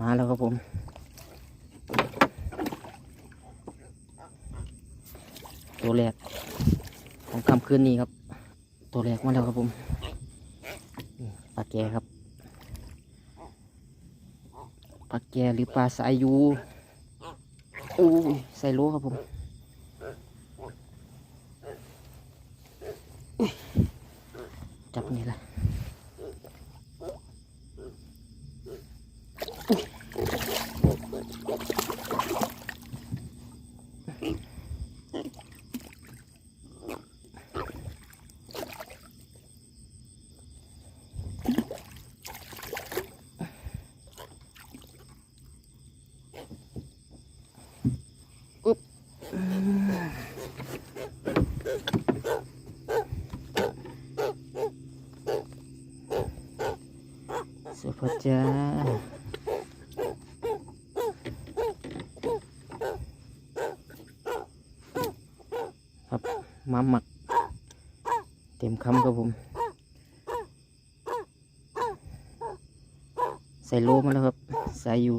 มาแล้วครับผม ตัวแรกของคำคืนนี้ครับ ตัวแรกมาแล้วครับผมปลาแกครับปลาแกหรือปลาสายยูอู้ใส่โลครับผมจับนี่ละ สุภาจ้าครับมาหมัก เต็มคำครับผม ใส่โลมาแล้วครับ ใส่อยู่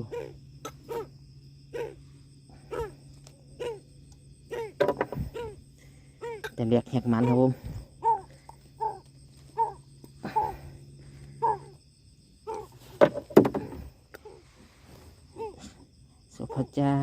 แต่เรียกแหกมันครับผม สุภาจ้า